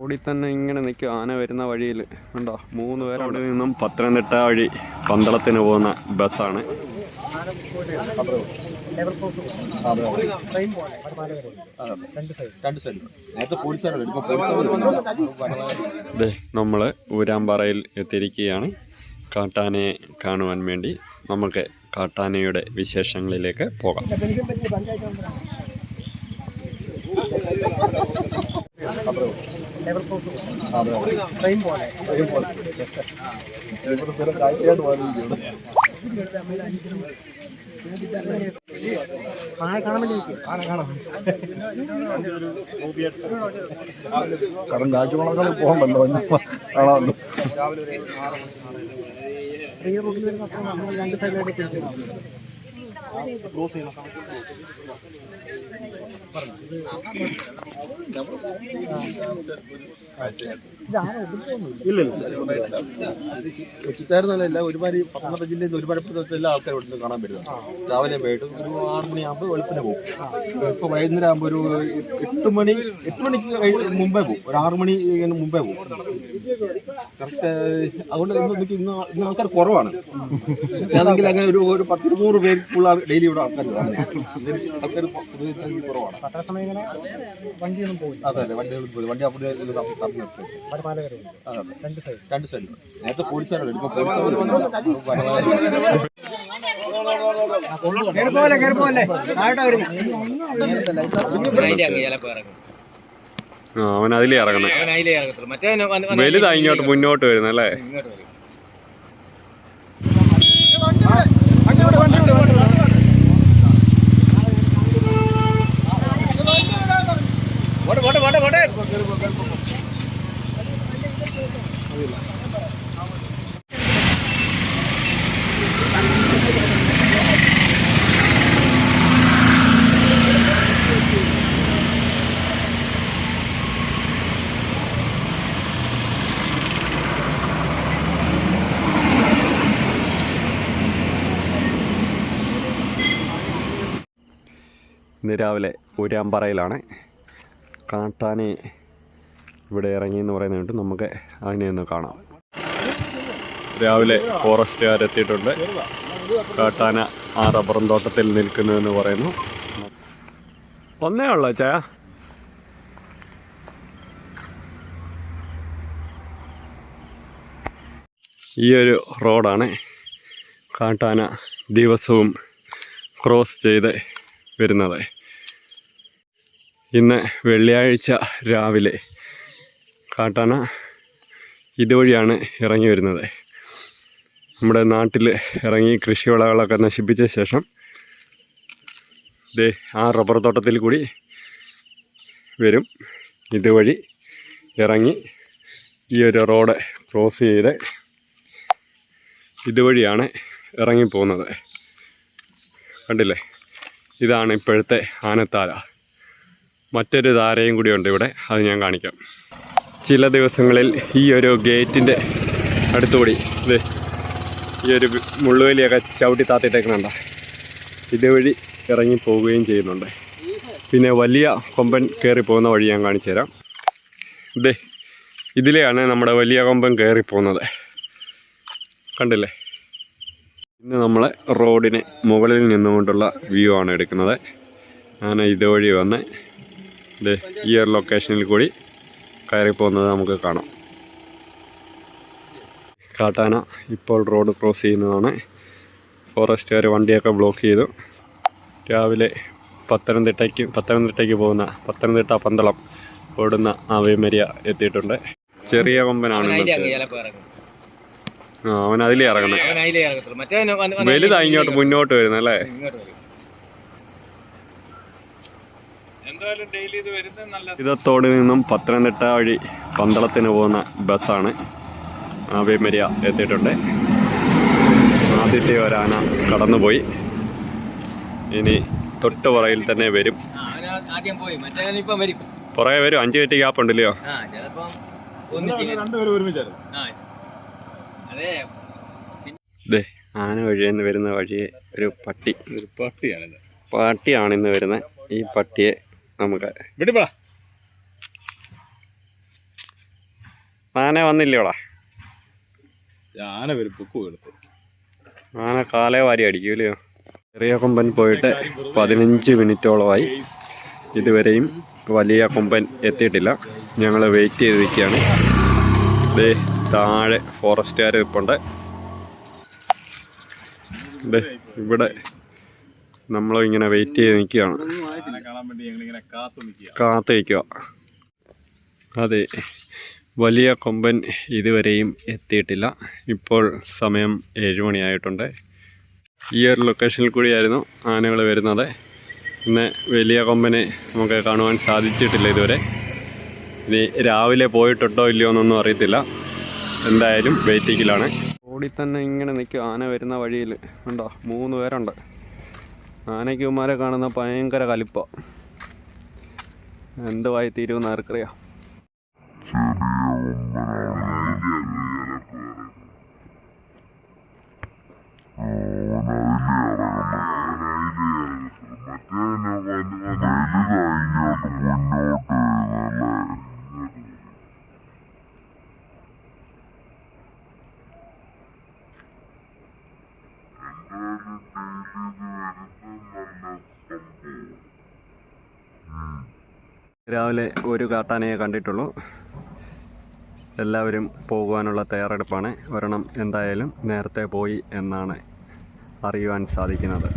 റോഡിൽ തന്നെ ഇങ്ങനെ നിൽക്കും ആന വരുന്ന വഴിയിൽ ഉണ്ടോ മൂന്ന് പേർ അവിടെ നിന്നും പത്തനംതിട്ട വഴി പന്തളത്തിന് പോകുന്ന ബസ്സാണ്. നമ്മൾ ഊരാമ്പാറയിൽ എത്തിയിരിക്കുകയാണ്. കാട്ടാനയെ കാണുവാൻ വേണ്ടി നമുക്ക് കാട്ടാനയുടെ വിശേഷങ്ങളിലേക്ക് പോകാം. കാരണം കാഴ്ചകളൊക്കെ പോകണ്ടല്ലോ കാണാമല്ലോ ഇല്ല എല്ലാ ഒരുപാട് പത്തനംതിട്ട ജില്ലയിൽ നിന്ന് ഒരുപാട് എല്ലാ ആൾക്കാരും ഇവിടെ നിന്ന് കാണാൻ വരുന്നത് രാവിലെ പോയിട്ട് ഒരു ആറ് മണിയാകുമ്പോൾ വെളുപ്പിന് പോകും ഇപ്പോൾ വൈകുന്നേരം ആകുമ്പോൾ ഒരു എട്ട് മണി എട്ട് മണിക്ക് കഴിഞ്ഞ മുമ്പേ പോകും ഒരു ആറ് മണി മുമ്പേ പോകും കറക്റ്റ് അതുകൊണ്ട് ഇന്ന് ഇന്ന് ആൾക്കാർ കുറവാണ്. ആണെങ്കിൽ അങ്ങനെ ഒരു ഒരു പത്തിരുന്നൂറ് പേർക്കുള്ള ഡെയിലി ഇവിടെ ആൾക്കാർ ആൾക്കാർ പൊതുവെ കുറവാണ്. അതെ അതെ വണ്ടികൾ പോയി. വണ്ടി അവിടെ അതെ രണ്ട് സൈഡ്. രണ്ട് സൈഡിൽ. നേരത്തെ പോലീസുകാരുണ്ട് ഇപ്പൊ പോലീസുകാരോട് പോലെ കയറി പോലെ ആ അവൻ അതിലേ ഇറങ്ങണം വലുതാ ഇങ്ങോട്ട് മുന്നോട്ട് വരുന്നല്ലേ? ഇന്ന് രാവിലെ ഊരാമ്പാറയിലാണ് കാട്ടാനെ ഇവിടെ ഇറങ്ങി എന്ന് പറയുന്നുണ്ട് നമുക്ക് അതിനെ ഒന്ന് കാണാം. രാവിലെ ഫോറസ്റ്റുകാർ എത്തിയിട്ടുണ്ട് കാട്ടാന ആ റബ്ബറും തോട്ടത്തിൽ നിൽക്കുന്നു എന്ന് പറയുന്നു. ഒന്നേ ഉള്ളോ ചായ ഈ ഒരു റോഡാണ് കാട്ടാന ദിവസവും ക്രോസ് ചെയ്ത് വരുന്നത്. ഇന്ന് വെള്ളിയാഴ്ച രാവിലെ കാട്ടാന ഇതുവഴിയാണ് ഇറങ്ങി വരുന്നത്. നമ്മുടെ നാട്ടിൽ ഇറങ്ങി കൃഷിവിളകളൊക്കെ നശിപ്പിച്ച ശേഷം ദേ ആ റബ്ബർ തോട്ടത്തിൽ കൂടി വരും. ഇതുവഴി ഇറങ്ങി ഈ ഒരു റോഡ് ക്രോസ് ചെയ്ത് ഇതുവഴിയാണ് ഇറങ്ങിപ്പോകുന്നത് കണ്ടില്ലേ? ഇതാണ് ഇപ്പോഴത്തെ ആനത്താര മറ്റൊരു താരയും കൂടിയുണ്ട് ഇവിടെ. അത് ഞാൻ കാണിക്കാം. ചില ദിവസങ്ങളിൽ ഈ ഒരു ഗേറ്റിന്റെ അടുത്തുകൂടി ഇത് ഈ ഒരു മുള്ളുവലിയൊക്കെ ചവിട്ടി താത്തിട്ടേക്കുന്നുണ്ട് ഇതുവഴി ഇറങ്ങി പോവുകയും ചെയ്യുന്നുണ്ട്. പിന്നെ വലിയ കൊമ്പൻ കയറി പോകുന്ന വഴി ഞാൻ കാണിച്ചു തരാം ഇതേ ഇതിലെയാണ് നമ്മുടെ വലിയ കൊമ്പൻ കയറി പോകുന്നത് കണ്ടില്ലേ? ഇന്ന് നമ്മളെ റോഡിന് മുകളിൽ നിന്നുകൊണ്ടുള്ള വ്യൂ ആണ് എടുക്കുന്നത്. അങ്ങനെ ഇതുവഴി വന്ന് ഈ ഒരു ലൊക്കേഷനിൽ കൂടി കയറിപ്പോകുന്നത് നമുക്ക് കാണാം. കാട്ടാന ഇപ്പോൾ റോഡ് ക്രോസ് ചെയ്യുന്നതാണ്. ഫോറസ്റ്റുകാർ വണ്ടിയൊക്കെ ബ്ലോക്ക് ചെയ്തു. രാവിലെ പത്തനംതിട്ടയ്ക്ക് പത്തനംതിട്ടയ്ക്ക് പോകുന്ന പത്തനംതിട്ട പന്തളം ഓടുന്ന ആവേമരിയ എത്തിയിട്ടുണ്ട്. ചെറിയ കൊമ്പനാണ് ഇറങ്ങണം അവൻ അതിലേ ഇറങ്ങണം വലുതാ ഇങ്ങോട്ട് മുന്നോട്ട് വരുന്നല്ലേ ഇതത്തോട് നിന്നും പത്തനംതിട്ട വഴി പന്തളത്തിന് പോകുന്ന ബസ്സാണ് ആവേമരിയ എത്തിയിട്ടുണ്ട്. ആദ്യത്തെ ഒരാന കടന്നുപോയി. ഇനി തൊട്ട് പുറയിൽ തന്നെ വരും. ആദ്യം പോയി. മറ്റേ ഇപ്പം വരും. പുറകെ വരും. അഞ്ച് കെട്ടി ഗ്യാപ്പ് ഉണ്ടല്ലോ ആ ചിലപ്പം ഒന്നിച്ച് രണ്ടുപേരും ഒരുമിച്ചായിരുന്നു. ആ അതെ. ആന വഴിയെന്ന് വരുന്ന വഴിയെ ഒരു പട്ടി. ഒരു പട്ടിയാണിത്. പട്ടിയാണ് ഇന്ന് വരുന്നത് ഈ പട്ടിയെ നമുക്ക് വെടിപ്പടാ ആന വന്നില്ലോടാ? ആന ഒരു പൊക്കു എടുത്തു. ആന കാലേ വാരി അടിക്കൂലയോ? ചെറിയ കൊമ്പൻ പോയിട്ട് പതിനഞ്ച് മിനിറ്റോളമായി. ഇതുവരെയും വലിയ കൊമ്പൻ എത്തിയിട്ടില്ല. ഞങ്ങൾ വെയിറ്റ് ചെയ്തിരിക്കുകയാണ്. ദേ താഴെ ഫോറസ്റ്റുകാർ ഇപ്പുണ്ട് ഇവിടെ നമ്മൾ ഇങ്ങനെ വെയിറ്റ് ചെയ്ത് നിൽക്കുകയാണ്. കാത്തു നിൽക്കുക അതെ വലിയ കൊമ്പൻ ഇതുവരെയും എത്തിയിട്ടില്ല. ഇപ്പോൾ സമയം ഏഴ് മണിയായിട്ടുണ്ട്. ഈ ഒരു ലൊക്കേഷനിൽ കൂടിയായിരുന്നു ആനകൾ വരുന്നത്. ഇന്ന് വലിയ കൊമ്പനെ നമുക്ക് കാണുവാൻ സാധിച്ചിട്ടില്ല ഇതുവരെ. ഇനി രാവിലെ പോയിട്ടുണ്ടോ ഇല്ലയോ എന്നൊന്നും അറിയത്തില്ല. എന്തായാലും വെയിറ്റിങ്ങിലാണ് ഓടി തന്നെ ഇങ്ങനെ നിൽക്കും ആന വരുന്ന വഴിയിൽ. ഉണ്ടോ മൂന്ന് പേരുണ്ട്. ആനയ്ക്ക് ഉമ്മാരെ കാണുന്ന ഭയങ്കര കലിപ്പ. എന്തുവായി തീരുമെന്ന് ആർക്കറിയാം. രാവിലെ ഒരു കാട്ടാനയെ കണ്ടിട്ടുള്ളൂ. എല്ലാവരും പോകുവാനുള്ള തയ്യാറെടുപ്പാണ്. ഒരെണ്ണം എന്തായാലും നേരത്തെ പോയി എന്നാണ് അറിയുവാൻ സാധിക്കുന്നത്.